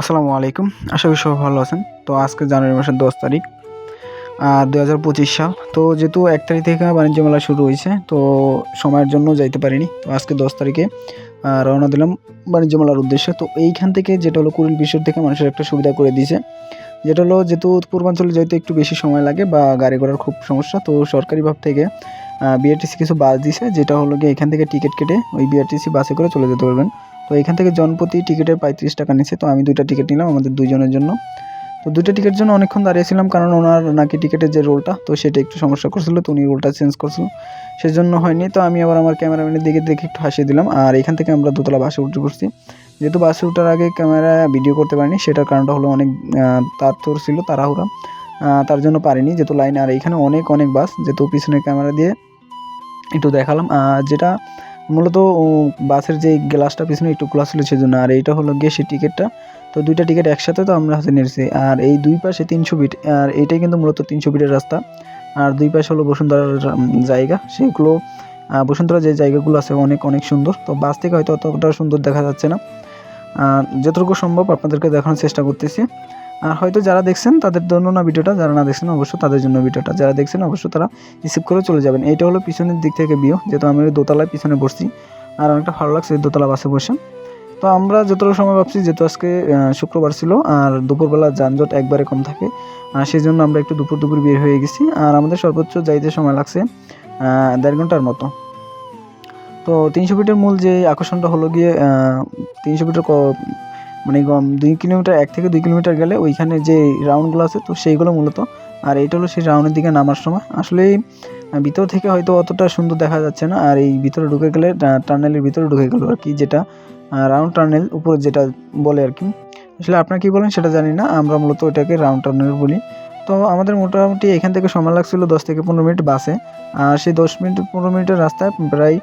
আসসালামু আলাইকুম। আশা করি সবাই ভালো আছেন। তো আজকে জানুয়ারি মাসের দশ তারিখ দু হাজার পঁচিশ সাল। তো যেহেতু এক তারিখ থেকে বাণিজ্য মেলা শুরু হয়েছে, তো সময়ের জন্য যাইতে পারিনি। তো আজকে দশ তারিখে রওনা দিলাম বাণিজ্য মেলার উদ্দেশ্যে। তো এইখান থেকে যেটা হলো কুড়িল বিশ্বের থেকে মানুষের একটা সুবিধা করে দিয়েছে। যেটা হলো যেহেতু পূর্বাঞ্চলে যেহেতু একটু বেশি সময় লাগে বা গাড়ি ঘোড়ার খুব সমস্যা, তো সরকারি ভাব থেকে বিআরটিসি কিছু বাস দিছে। যেটা হলো গিয়ে এখান থেকে টিকিট কেটে ওই বিআরটিসি বাসে করে চলে যেতে পারবেন। তো এখান থেকে জনপ্রতি টিকিটের পঁয়ত্রিশ টাকা নিচ্ছে। তো আমি দুইটা টিকিট নিলাম আমাদের দুইজনের জন্য। তো দুইটা টিকিটের জন্য অনেকক্ষণ দাঁড়িয়েছিলাম কারণ ওনার নাকি টিকিটের যে রোলটা, তো সেটা একটু সমস্যা করছিল, তো উনি রোলটা চেঞ্জ করছিল। সেজন্য হয়নি, তো আমি আবার আমার ক্যামেরাম্যানের দিকে দেখে একটু হাসিয়ে দিলাম। আর এখান থেকে আমরা দোতলা বাসে উঠে পড়ছি যেহেতু বাসে ওঠার আগে ক্যামেরা ভিডিও করতে পারিনি, সেটার কারণটা হলো অনেক তার তোর ছিল, তাড়াহুড়া। তার জন্য পারিনি, যেহেতু লাইনে, আর এখানে অনেক অনেক বাস, যেহেতু পিছনের ক্যামেরা দিয়ে একটু দেখালাম। যেটা মূলত বাসের যে গ্লাসটা পিছনে একটু খোলা ছিল সেজন্য, আর এইটা হলো গিয়ে টিকিটটা। তো দুইটা টিকিট একসাথে তো আমরা হাতে নিয়েছি। আর এই দুই পাশে তিনশো ফিট আর এইটাই কিন্তু মূলত তিনশো ফিটের রাস্তা। আর দুই পাশে হলো বসুন্ধরার জায়গা। সেগুলো বসুন্ধরা যে জায়গাগুলো আছে অনেক অনেক সুন্দর। তো বাস থেকে হয়তো অতটা সুন্দর দেখা যাচ্ছে না। যতটুকু সম্ভব আপনাদেরকে দেখানোর চেষ্টা করতেছি। হয়তো যারা দেখছেন তাদের জন্য না ভিডিওটা, যারা না দেখছেন অবশ্য তাদের জন্য ভিডিওটা। যারা দেখছেন অবশ্য তারা রিসিভ করে চলে যাবেন। এইটা হলো পিছনের দিক থেকে ভিউ যেহেতু আমি দোতলায় পিছনে বসছি। আর অনেকটা ভালো লাগছে দোতলা বাসে বসে। তো আমরা যতটুকু সময় ভাবছি, যেহেতু আজকে শুক্রবার ছিল, আর দুপুরবেলা যানজট একবারে কম থাকে আর সেই জন্য আমরা একটু দুপুর দুপুর বের হয়ে গেছি। আর আমাদের সর্বোচ্চ যাইতে সময় লাগছে দেড় ঘণ্টার মতো। তো তিনশো ফিটের মূল যে আকর্ষণটা হলো গিয়ে তিনশো ফিটের মানে দুই কিলোমিটার, এক থেকে দুই কিলোমিটার গেলে ওইখানে যে রাউন্ডগুলো আছে, তো সেইগুলো মূলত। আর এইটা হলো সেই রাউন্ডের দিকে নামার সময়। আসলে ভিতর থেকে হয়তো অতটা সুন্দর দেখা যাচ্ছে না। আর এই ভিতরে ঢুকে গেলে টার্নেলের ভিতরে ঢুকে গেল আর কি, যেটা রাউন্ড টার্নেল উপরে যেটা বলে আর কি। আসলে আপনারা কী বলেন সেটা জানি না। আমরা মূলত ওইটাকে রাউন্ড টার্নেল বলি। তো আমাদের মোটামুটি এখান থেকে সময় লাগছিল দশ থেকে পনেরো মিনিট বাসে। আর সেই দশ মিনিট, পনেরো মিনিটের রাস্তায় প্রায়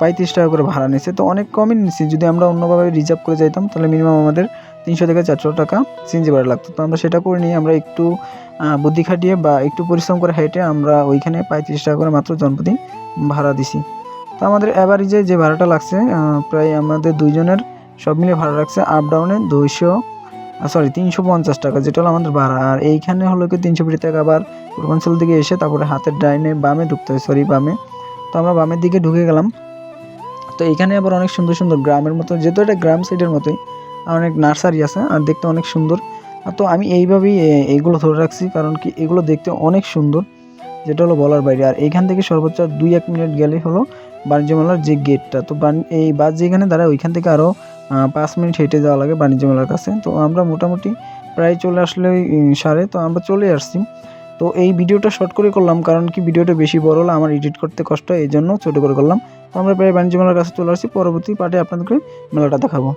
পঁয়ত্রিশ টাকা করে ভাড়া নিচ্ছে তো অনেক কমই নিচ্ছে যদি আমরা অন্যভাবে রিজার্ভ করে যাইতাম, তাহলে মিনিমাম আমাদের তিনশো থেকে চারশো টাকা সিএনজি ভাড়া লাগতো। তো আমরা সেটা করে নিয়ে আমরা একটু বুদ্ধি খাটিয়ে বা একটু পরিশ্রম করে হেঁটে আমরা ওইখানে পঁয়ত্রিশ টাকা করে মাত্র জনপ্রতি ভাড়া দিছি। তো আমাদের অ্যাভারেজে যে ভাড়াটা লাগছে প্রায় আমাদের দুইজনের সব মিলিয়ে ভাড়া লাগছে আপ ডাউনে দুইশো সরি তিনশো পঞ্চাশ টাকা, যেটা হলো আমাদের ভাড়া। আর এইখানে হলো কি তিনশো ফিট থেকে আবার পূর্বাঞ্চল দিকে এসে তারপরে হাতের ডাইনে বামে ঢুকতে হয় সরি বামে। তো আমরা বামের দিকে ঢুকে গেলাম। তো এখানে আবার অনেক সুন্দর সুন্দর গ্রামের মতো, যেহেতু এটা গ্রাম সাইডের মতোই অনেক নার্সারি আছে, আর দেখতে অনেক সুন্দর। তো আমি এইভাবেই এইগুলো ধরে রাখছি, কারণ কি এগুলো দেখতে অনেক সুন্দর, যেটা হলো বলার বাইরে। আর এইখান থেকে সর্বোচ্চ দুই এক মিনিট গেলে হলো বাণিজ্য মেলার যে গেটটা তো এই বাস যেখানে দাঁড়ায়, ওইখান থেকে আরও পাঁচ মিনিট হেঁটে যাওয়া লাগে বাণিজ্য মেলার কাছে। তো আমরা মোটামুটি প্রায় চলে আসলে সাড়ে, তো আমরা চলে আসছি। তো এই ভিডিওটা শর্ট করে করলাম, কারণ কি ভিডিওটা বেশি বড় হলো আমার এডিট করতে কষ্ট এই জন্য ছোটো করে করলাম। তো আমরা প্রায় বাণিজ্য মেলার কাছে চলে আসছি, পরবর্তী পার্টে আপনাদেরকে মেলাটা দেখাবো।